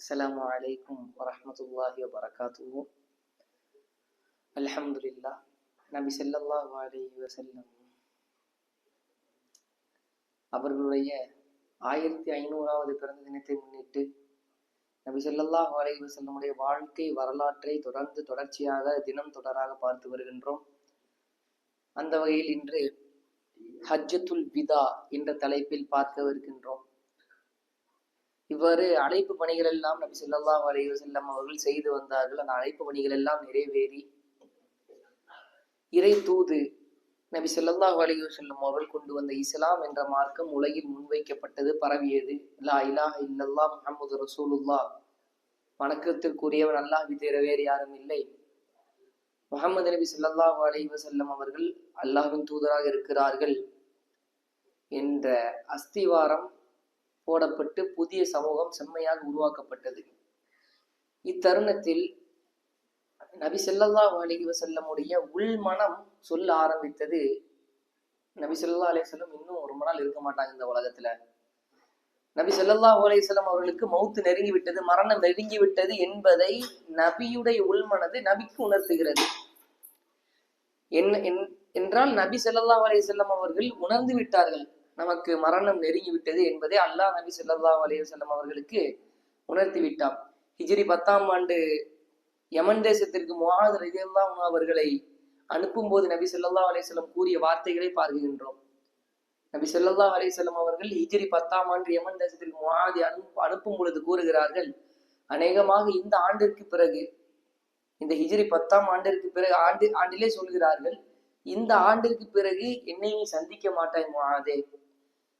السلام عليكم ورحمة الله وبركاته الحمد لله நபி ஸல்லல்லாஹு அலைஹி வஸல்லம் அவர்களுடைய ஆயிரத்தி ஐநூறாவது பிறந்த தினத்தை முன்னிட்டு நபி ஸல்லல்லாஹு அலைஹி வஸல்லமுடைய வாழ்க்கை வரலாற்றை தொடர்ந்து தொடர்ச்சியாக தினம் தொடராக பார்த்து வருகின்றோம் அந்த வகையில் இன்று ஹஜ்ஜத்துல் விதா என்ற தலைப்பில் பார்க்கவிருக்கின்றோம் இவ்வாறு அழைப்பு பணிகள் எல்லாம் நபி ஸல்லல்லாஹு அலைஹி செல்லம் அவர்கள் செய்து வந்தார்கள். அந்த அழைப்பு பணிகள் எல்லாம் நிறைவேறி இறை தூது நபி ஸல்லல்லாஹு அலைஹி செல்லும் அவர்கள் கொண்டு வந்த இஸ்லாம் என்ற மார்க்கம் உலகில் முன்வைக்கப்பட்டது பரவியது. லா இலாஹ இல்லல்லா முகமது ரசூலுல்லாஹ். வணக்கத்திற்குரியவன் அல்லாஹ் தவிர வேறு யாரும் இல்லை. முகமது நபி ஸல்லல்லாஹு அலைஹி செல்லம் அவர்கள் அல்லாஹின் தூதராக இருக்கிறார்கள் என்ற அஸ்திவாரம் போடப்பட்டு புதிய சமூகம் செம்மையாக உருவாக்கப்பட்டது. இத்தருணத்தில் நபி செல்லல்லா அலிஹி வசல்லமுடைய உள் உள்மனம் சொல்ல ஆரம்பித்தது நபி ஸல்லல்லாஹு அலைஹி இன்னும் ரொம்ப நாள் இருக்க மாட்டாங்க இந்த உலகத்துல. நபி செல்லல்லா அலைஹி வஸல்லம் அவர்களுக்கு மௌத்து நெருங்கி விட்டது மரணம் நெருங்கி விட்டது என்பதை நபியுடைய உள்மனது நபிக்கு உணர்த்துகிறது. என்ன என்- என்றால் நபி செல்லல்லா அலைஹி வஸல்லம் அவர்கள் உணர்ந்து விட்டார்கள். நமக்கு மரணம் நெருங்கி விட்டது என்பதை அல்லாஹ் நபி ஸல்லல்லாஹு அலைஹி செல்லம் அவர்களுக்கு உணர்த்தி விட்டான் ஹிஜ்ரி பத்தாம் ஆண்டு யமன் தேசத்திற்கு முகாது ரஜியல்லா அன்ஹு அவர்களை அனுப்பும்போது நபி சொல்லல்லா அலைஹி கூறிய வார்த்தைகளை பார்க்கின்றோம். நபி சொல்லல்லா அலைஹி அவர்கள் ஹிஜிரி பத்தாம் ஆண்டு யமன் தேசத்திற்கு முஆதை அனுப்பு அனுப்பும் பொழுது கூறுகிறார்கள் அநேகமாக இந்த ஆண்டிற்கு பிறகு இந்த ஹிஜிரி பத்தாம் ஆண்டிற்கு பிறகு ஆண்டு ஆண்டிலே சொல்கிறார்கள் இந்த ஆண்டிற்கு பிறகு என்னை நீ சந்திக்க மாட்டாய் முகாதே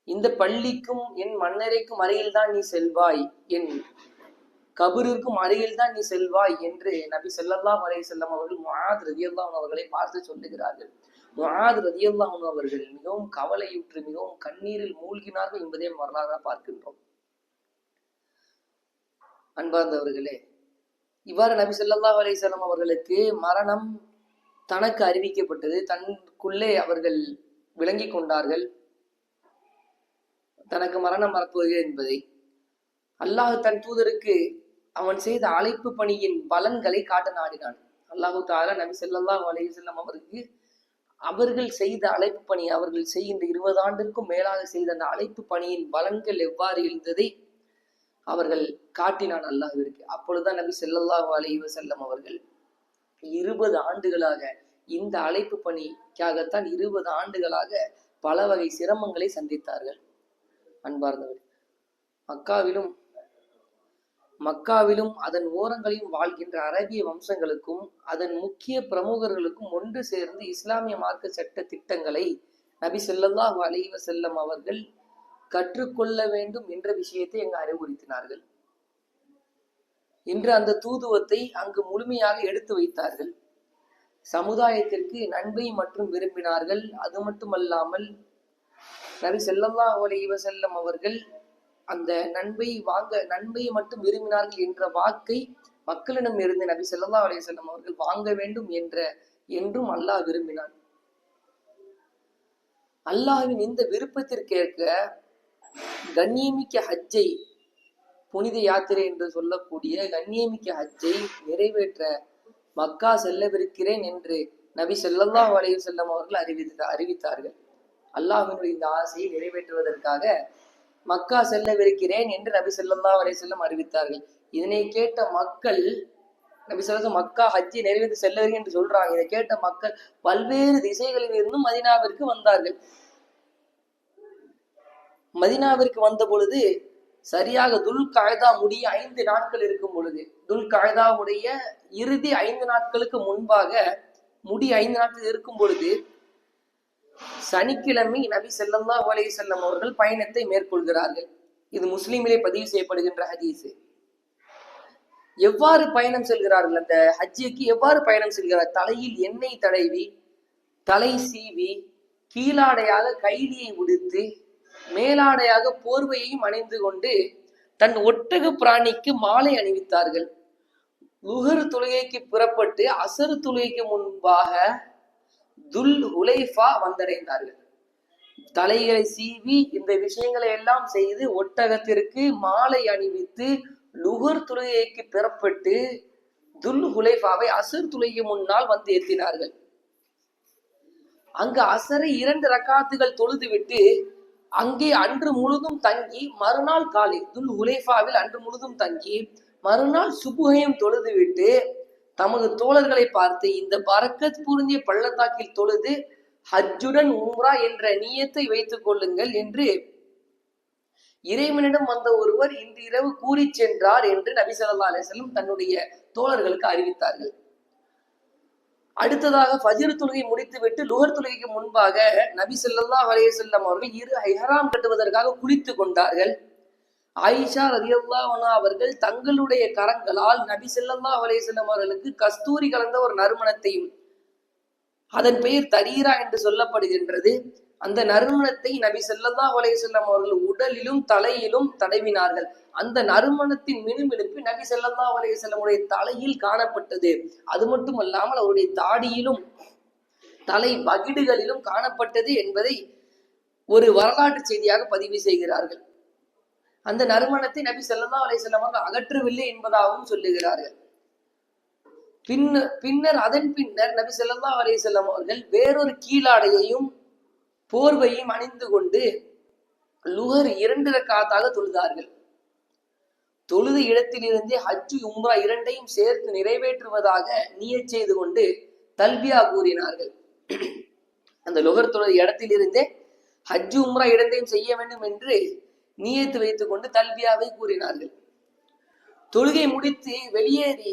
இந்த பள்ளிக்கும் என் மன்னரைக்கும் அருகில் தான் நீ செல்வாய் என் கபூருக்கும் அருகில் தான் நீ செல்வாய் என்று நபி செல்லல்லா அலைஹி செல்லம் அவர்கள் முஆத் ரலியல்லாஹு அவர்களை பார்த்து சொல்லுகிறார்கள். முஆத் ரலியல்லாஹு அவர்கள் மிகவும் கவலையுற்று மிகவும் கண்ணீரில் மூழ்கினார்கள் என்பதை வரலாறாக பார்க்கின்றோம். அன்பார்ந்தவர்களே இவ்வாறு நபி ஸல்லல்லாஹு அலைஹி செல்லம் அவர்களுக்கு மரணம் தனக்கு அறிவிக்கப்பட்டது. தனக்குள்ளே அவர்கள் விளங்கிக் கொண்டார்கள். தனக்கு மரணம் வரப்போகிறது என்பதை. அல்லாஹ் தன் தூதருக்கு அவன் செய்த அழைப்பு பணியின் பலன்களை காட்ட நாடினான். அல்லாஹு தாரா நபி செல்லல்லாஹ் அலைய செல்லம் அவருக்கு அவர்கள் செய்த அழைப்பு பணி அவர்கள் செய்கின்ற இருபது ஆண்டிற்கும் மேலாக செய்த அந்த அழைப்பு பணியின் பலன்கள் எவ்வாறு இருந்ததை அவர்கள் காட்டினான் அல்லாஹுவிற்கு. அப்பொழுதுதான் நபி செல்லல்லாஹ் அலைஹி செல்லம் அவர்கள் இருபது ஆண்டுகளாக இந்த அழைப்பு பணிக்காகத்தான் இருபது ஆண்டுகளாக பல வகை சிரமங்களை சந்தித்தார்கள். அன்பார்ந்தவர்கள் மக்காவிலும் மக்காவிலும் அதன் ஓரங்களிலும் வாழ்கின்ற அரபிய வம்சங்களுக்கும் அதன் முக்கிய பிரமுகர்களுக்கும் ஒன்று சேர்ந்து இஸ்லாமிய மார்க்க சட்ட திட்டங்களை நபி ஸல்லல்லாஹு அலைவ செல்லம் அவர்கள் கற்றுக்கொள்ள வேண்டும் என்ற விஷயத்தை அங்கு அறிவுறுத்தினார்கள். இன்று அந்த தூதுவத்தை அங்கு முழுமையாக எடுத்து வைத்தார்கள். சமுதாயத்திற்கு நன்மை மற்றும் விரும்பினார்கள். அது மட்டுமல்லாமல் நபி செல்லல்லா ஒலைவ செல்லம் அவர்கள் அந்த நன்மை வாங்க நன்மையை மட்டும் விரும்பினார்கள் என்ற வாக்கை மக்களிடம் இருந்து நபி செல்லல்லா அலைஹி செல்லம் அவர்கள் வாங்க வேண்டும் என்ற என்றும் அல்லாஹ் விரும்பினான். அல்லாஹ்வின் இந்த விருப்பத்திற்கேற்க கண்ணியமிக்க ஹஜ்ஜை புனித யாத்திரை என்று சொல்லக்கூடிய கண்ணியமிக்க ஹஜ்ஜை நிறைவேற்ற மக்கா செல்லவிருக்கிறேன் என்று நபி செல்லல்லா அலைஹி செல்லம் அவர்கள் அறிவித்த அறிவித்தார்கள். அல்லாஹினுடைய இந்த ஆசையை நிறைவேற்றுவதற்காக மக்கா செல்லவிருக்கிறேன் என்று நபி ஸல்லல்லாஹு வரை செல்லும் அறிவித்தார்கள். இதனை கேட்ட மக்கள் நபி சொல்ல மக்கா ஹஜ்ஜி நிறைவேற்றி செல்லவிருக்கிறேன் என்று சொல்றாங்க. இதை கேட்ட மக்கள் பல்வேறு திசைகளில் இருந்தும் மதீனாவிற்கு வந்தார்கள். மதீனாவிற்கு வந்த பொழுது சரியாக துல் காய்தா முடிய ஐந்து நாட்கள் இருக்கும் பொழுது துல் காய்தாவுடைய இறுதி ஐந்து நாட்களுக்கு முன்பாக முடி ஐந்து நாட்கள் இருக்கும் பொழுது சனிக்கிழமை நபி செல்லல்லா அலைஹி செல்லம் அவர்கள் பயணத்தை மேற்கொள்கிறார்கள். இது முஸ்லீமிலே பதிவு செய்யப்படுகின்ற ஹதீஸ். எவ்வாறு பயணம் செல்கிறார்கள்? அந்த ஹஜ்ஜிக்கு எவ்வாறு பயணம் செல்கிறார்? தலையில் எண்ணெய் தடவி தலை சீவி கீழாடையாக கைலியை உடுத்து மேலாடையாக போர்வையையும் அணிந்து கொண்டு தன் ஒட்டக பிராணிக்கு மாலை அணிவித்தார்கள். லுகர் தொழுகைக்கு புறப்பட்டு அசரு தொழுகைக்கு முன்பாக துல் உலைஃபா வந்தடைந்தார்கள். தலைகளை சீவி இந்த விஷயங்களை எல்லாம் செய்து ஒட்டகத்திற்கு மாலை அணிவித்து லுகர் துளையைக்கு பெறப்பட்டு துல் ஹுலைஃபாவை அசர் துளைக்கு முன்னால் வந்து ஏற்றினார்கள் அங்கு அசரை இரண்டு ரக்காத்துகள் தொழுதுவிட்டு அங்கே அன்று முழுதும் தங்கி மறுநாள் காலை துல் ஹுலைஃபாவில் அன்று முழுதும் தங்கி மறுநாள் சுபுகையும் தொழுதுவிட்டு தமது தோழர்களை பார்த்து இந்த பறக்கத் புரிஞ்சிய பள்ளத்தாக்கில் தொழுது ஹஜ்ஜுடன் உம்ரா என்ற நியத்தை வைத்துக் கொள்ளுங்கள் என்று இறைவனிடம் வந்த ஒருவர் இன்று இரவு கூறி சென்றார் என்று நபி ஸல்லல்லாஹு அலைஹி தன்னுடைய தோழர்களுக்கு அறிவித்தார்கள். அடுத்ததாக ஃபஜ்ர் தொழுகை முடித்துவிட்டு லுகர் தொழுகைக்கு முன்பாக நபி சொல்லா அலைஹி அவர்கள் இரு ஹைஹராம் கட்டுவதற்காக குளித்து கொண்டார்கள். ஆயிஷா ரதியல்லாஹனா அவர்கள் தங்களுடைய கரங்களால் நபி செல்லல்லா அலேசல்லம் அவர்களுக்கு கஸ்தூரி கலந்த ஒரு நறுமணத்தையும் அதன் பெயர் தரீரா என்று சொல்லப்படுகின்றது. அந்த நறுமணத்தை நபி செல்லல்லா அலேசல்லம் அவர்கள் உடலிலும் தலையிலும் தடவினார்கள். அந்த நறுமணத்தின் மினுமினுப்பு நபி செல்லல்லா அலேசல்லமுடைய தலையில் காணப்பட்டது. அது மட்டுமல்லாமல் அவருடைய தாடியிலும் தலை பகிடுகளிலும் காணப்பட்டது என்பதை ஒரு வரலாற்று செய்தியாக பதிவு செய்கிறார்கள். அந்த நறுமணத்தை நபி ஸல்லல்லாஹு அலை செல்லமாக அகற்றவில்லை என்பதாகவும் சொல்லுகிறார்கள். பின்னர் பின்னர் அதன் பின்னர் நபி ஸல்லல்லாஹு அலை செல்லம் அவர்கள் வேறொரு கீழாடையையும் போர்வையும் அணிந்து கொண்டு லுகர் இரண்டு ரக்காத்தாக தொழுதார்கள். தொழுத இடத்திலிருந்தே ஹஜ்ஜு உம்ரா இரண்டையும் சேர்த்து நிறைவேற்றுவதாக நீயச் செய்து கொண்டு தல்பியா கூறினார்கள். அந்த லுகர் தொழுத இடத்திலிருந்தே ஹஜ்ஜு உம்ரா இரண்டையும் செய்ய வேண்டும் என்று நியத்து வைத்துக் கொண்டு தல்வியாவை கூறினார்கள். தொழுகை முடித்து வெளியேறி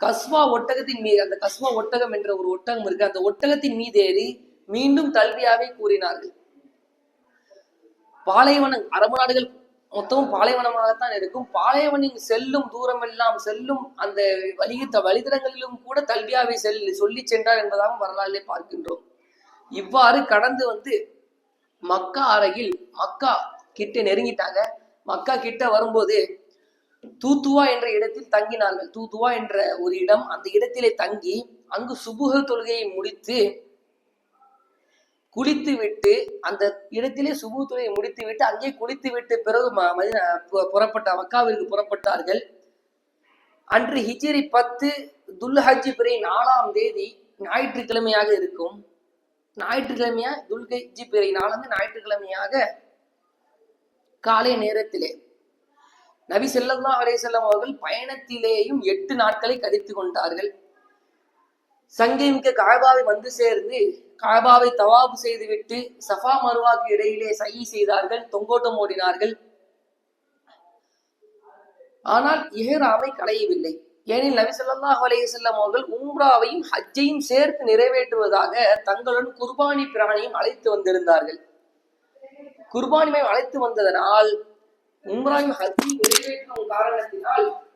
கஸ்வா ஒட்டகத்தின் மீது அந்த கஸ்வா ஒட்டகம் என்ற ஒரு ஒட்டகம் இருக்கு. அந்த ஒட்டகத்தின் மீது ஏறி மீண்டும் தல்வியாவை கூறினார்கள். பாலைவனம் அரபு நாடுகள் மொத்தமும் பாலைவனமாகத்தான் இருக்கும். பாலைவனின் செல்லும் தூரம் எல்லாம் செல்லும் அந்த வழித்த வழித்தடங்களிலும் கூட தல்வியாவை செல் சொல்லி சென்றார் என்பதாக வரலாற்றிலே பார்க்கின்றோம். இவ்வாறு கடந்து வந்து மக்கா அருகில் மக்கா கிட்ட நெருங்கிட்டாங்க. மக்கா கிட்ட வரும்போது தூத்துவா என்ற இடத்தில் தங்கினார்கள். தூத்துவா என்ற ஒரு இடம் அந்த இடத்திலே தங்கி அங்கு சுபுக தொழுகையை முடித்து குளித்து விட்டு அந்த இடத்திலே சுபு தொழுகையை முடித்து விட்டு அங்கே குளித்து விட்டு பிறகு புறப்பட்ட மக்காவிற்கு புறப்பட்டார்கள். அன்று ஹிஜிரி பத்து துல்ஹஜி பிறை நாலாம் தேதி ஞாயிற்றுக்கிழமையாக இருக்கும். ஞாயிற்றுக்கிழமையா? துல்ஹஜி பிறை நாளாந்து ஞாயிற்றுக்கிழமையாக காலை நேரத்திலே. நபி ஸல்லல்லாஹு அலே செல்லம் அவர்கள் பயணத்திலேயும் எட்டு நாட்களை கழித்து கொண்டார்கள். சங்கை மிக்க காபாவை வந்து சேர்ந்து காபாவை தவாபு செய்துவிட்டு சஃபா மருவாக்கு இடையிலே சை செய்தார்கள் தொங்கோட்டம் ஓடினார்கள். ஆனால் இஹ்ராமை களையவில்லை. ஏனில் நபி ஸல்லல்லாஹு அலைஹி வஸல்லம் அவர்கள் உம்ராவையும் ஹஜ்ஜையும் சேர்த்து நிறைவேற்றுவதாக தங்களுடன் குர்பானி பிராணியும் அழைத்து வந்திருந்தார்கள். குர்பானிமை அழைத்து வந்ததனால் உம்ராயும் ஹஜ்ஜி நிறைவேற்றும் காரணத்தினால்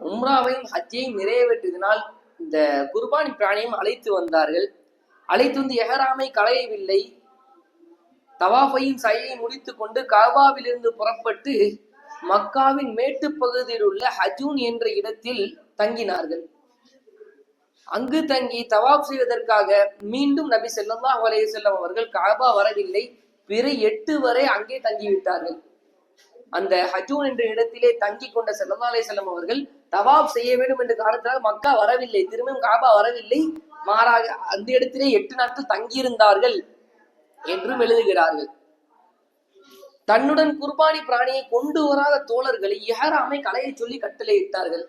உம்ராவையும் ஹஜ்ஜையும் நிறைவேற்றியதனால் இந்த குர்பானி பிராணியும் அழைத்து வந்தார்கள். அழைத்து வந்து எஹராமை களையவில்லை. தவாஃபையும் சையை முடித்துக் கொண்டு காபாவிலிருந்து புறப்பட்டு மக்காவின் மேட்டுப் பகுதியில் உள்ள ஹஜூன் என்ற இடத்தில் தங்கினார்கள். அங்கு தங்கி தவாப் செய்வதற்காக மீண்டும் நபி செல்லந்தா அலைஹி வஸல்லம் அவர்கள் காபா வரவில்லை. பிற எட்டு வரை அங்கே தங்கிவிட்டார்கள். அந்த ஹஜூன் என்ற இடத்திலே தங்கி கொண்ட ஸல்லல்லாஹு அலைஹி செல்லம் அவர்கள் தவாப் செய்ய வேண்டும் என்ற காரணத்தினால் மக்கா வரவில்லை. திரும்பியும் காபா வரவில்லை. மாறாக அந்த இடத்திலே எட்டு நாட்கள் தங்கியிருந்தார்கள் என்றும் எழுதுகிறார்கள். தன்னுடன் குர்பானி பிராணியை கொண்டு வராத தோழர்களை இஹராமை கலையை சொல்லி கட்டளையிட்டார்கள்.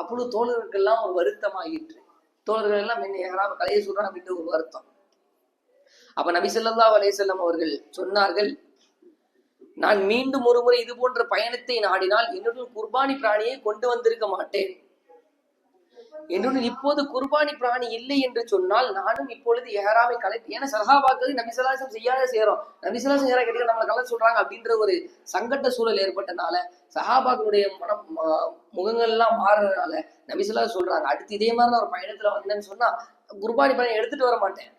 அப்பொழுது தோழர்களுக்கெல்லாம் ஒரு வருத்தமாயிற்று. தோழர்கள் எல்லாம் என்ன இஹராம கலையை சொல்றான் அப்படின்னு ஒரு வருத்தம். அப்ப நபி ஸல்லல்லாஹு அலைஹி அவர்கள் சொன்னார்கள் நான் மீண்டும் ஒருமுறை இது போன்ற பயணத்தை நாடினால் என்னுடன் குர்பானி பிராணியை கொண்டு வந்திருக்க மாட்டேன். என்னுடன் இப்போது குர்பானி பிராணி இல்லை என்று சொன்னால் நானும் இப்பொழுது எஹராமை கலை ஏன்னா சஹாபாக்கள் நபிசலாசம் செய்யாத செய்யறோம் நபிசலாசம் செய்யற கேட்டு நம்மளை கலை சொல்றாங்க அப்படின்ற ஒரு சங்கட்ட சூழல் ஏற்பட்டனால சஹாபாக்களுடைய மனம் ம- முகங்கள்லாம் மாறுறதுனால நபிசலா சொல்றாங்க. அடுத்து இதே மாதிரி நான் ஒரு பயணத்துல வந்தேன்னு சொன்னா குர்பானி பிராணி எடுத்துட்டு வர மாட்டேன்.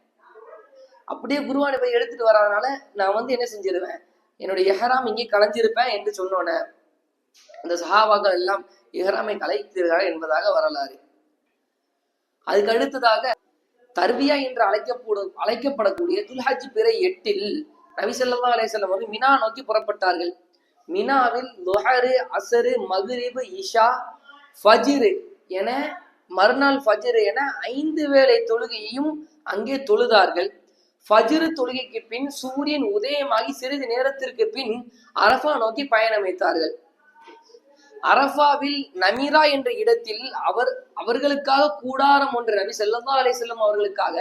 அப்படியே குருபானி போய் எடுத்துட்டு வராதனால நான் வந்து என்ன செஞ்சிருவேன்? என்னுடைய எஹராம் இங்கே கலைஞ்சிருப்பேன் என்று சொன்னோன்னே அந்த சஹாபாக்கள் எல்லாம் எஹராமை கலைத்திருக்கிறார் என்பதாக வரலாறு. அதுக்கு அடுத்ததாக தர்பியா என்று அழைக்கப்படும் அழைக்கப்படக்கூடிய துல்ஹஜ் பிறை எட்டில் நபி அலேசல்லம் வந்து மினா நோக்கி புறப்பட்டார்கள். மினாவில் லுஹரு அசரு மதுரிபு இஷா ஃபஜ்ரு என மறுநாள் ஃபஜ்ரு என ஐந்து வேளை தொழுகையையும் அங்கே தொழுதார்கள். ஃபஜ்ரு தொழுகைக்கு பின் சூரியன் உதயமாகி சிறிது நேரத்திற்கு பின் அரஃபா நோக்கி பயணமைத்தார்கள் அரஃபாவில் நமீரா என்ற இடத்தில் அவர் அவர்களுக்காக கூடாரம் ஒன்று நபி ஸல்லல்லாஹு அலை செல்லம் அவர்களுக்காக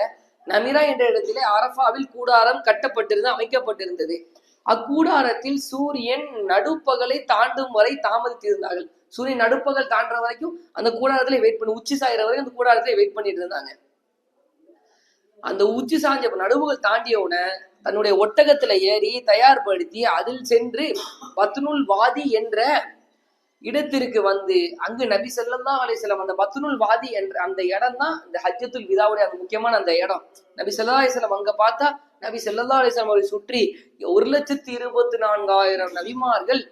நமீரா என்ற இடத்திலே அரஃபாவில் கூடாரம் கட்டப்பட்டிருந்து அமைக்கப்பட்டிருந்தது. அக்கூடாரத்தில் சூரியன் நடுப்பகலை தாண்டும் வரை தாமதித்திருந்தார்கள். சூரியன் நடுப்பகல் தாண்டுற வரைக்கும் அந்த கூடாரத்துல வெயிட் பண்ணி உச்சி சாயிற வரைக்கும் அந்த கூடாரத்துல வெயிட் பண்ணிட்டு இருந்தாங்க. அந்த உச்சி சாஞ்ச நடுவுகள் தாண்டிய உடனே தன்னுடைய ஒட்டகத்துல ஏறி தயார்படுத்தி அதில் சென்று பத்னுல் வாதி என்ற இடத்திற்கு வந்து அங்கு நபி ஸல்லல்லாஹு அலிசல்லாம் அந்த பத்னுல் வாதி என்ற அந்த இடம் தான் இந்த ஹஜ்ஜத்துல் விதாவுடைய அந்த முக்கியமான அந்த இடம். நபி செல்லா அலிசல்லாம் அங்க பார்த்தா நபி ஸல்லல்லாஹு அலிசல்லாம் அவரை சுற்றி ஒரு லட்சத்தி இருபத்தி நான்காயிரம் நபிமார்கள்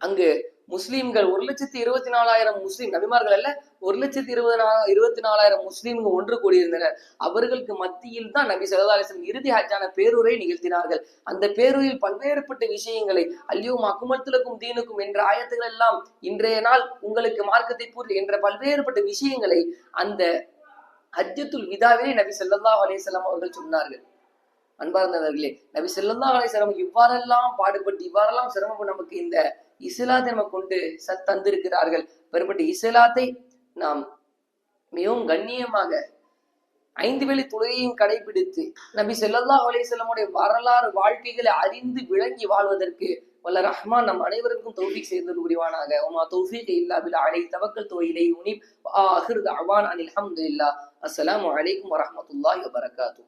அங்கு முஸ்லீம்கள் ஒரு லட்சத்தி இருபத்தி நாலாயிரம் முஸ்லீம் நபிமார்கள் அல்ல ஒரு லட்சத்தி இருபது நா இருபத்தி நாலாயிரம் முஸ்லிம்கள் ஒன்று கூடியிருந்தனர். அவர்களுக்கு மத்தியில் தான் நபி ஸல்லல்லாஹு இறுதி ஹஜ்ஜான பேருரை நிகழ்த்தினார்கள். அந்த பேருரையில் பல்வேறுபட்ட விஷயங்களை அல்லியோ அக்குமத்துலக்கும் தீனுக்கும் என்ற ஆயத்துகள் எல்லாம் இன்றைய நாள் உங்களுக்கு மார்க்கத்தை பூர்த்தி என்ற பல்வேறுபட்ட விஷயங்களை அந்த ஹஜ்ஜத்துல் விதாவிலே நபி சல்லா அலைஹி அவர்கள் சொன்னார்கள். அன்பார்ந்தவர்களே நபி ஸல்லல்லாஹு அலைஹி இவ்வாறெல்லாம் பாடுபட்டு இவ்வாறெல்லாம் சிரமப்பட்டு நமக்கு இந்த இஸ்லாத்தை நம்ம கொண்டு சத் தந்திருக்கிறார்கள். பெறப்பட்ட இஸ்லாத்தை நாம் மிகவும் கண்ணியமாக ஐந்து வேலை துறையையும் கடைபிடித்து நபி ஸல்லல்லாஹு அலைஹி வரலாறு வாழ்க்கைகளை அறிந்து விளங்கி வாழ்வதற்கு வல்ல ரஹ்மான் நம் அனைவருக்கும் தௌஃபிக் செய்தல் புரிவானாக. உமா தௌஃபிக் இல்லா பில் அலை தவக்கல் தொயிலை உனிப் அஹிர் அவான் அனில் அஹமது இல்லா அஸ்லாம் அலைக்கும் வரமத்துல்லாஹி வபரகாத்தூ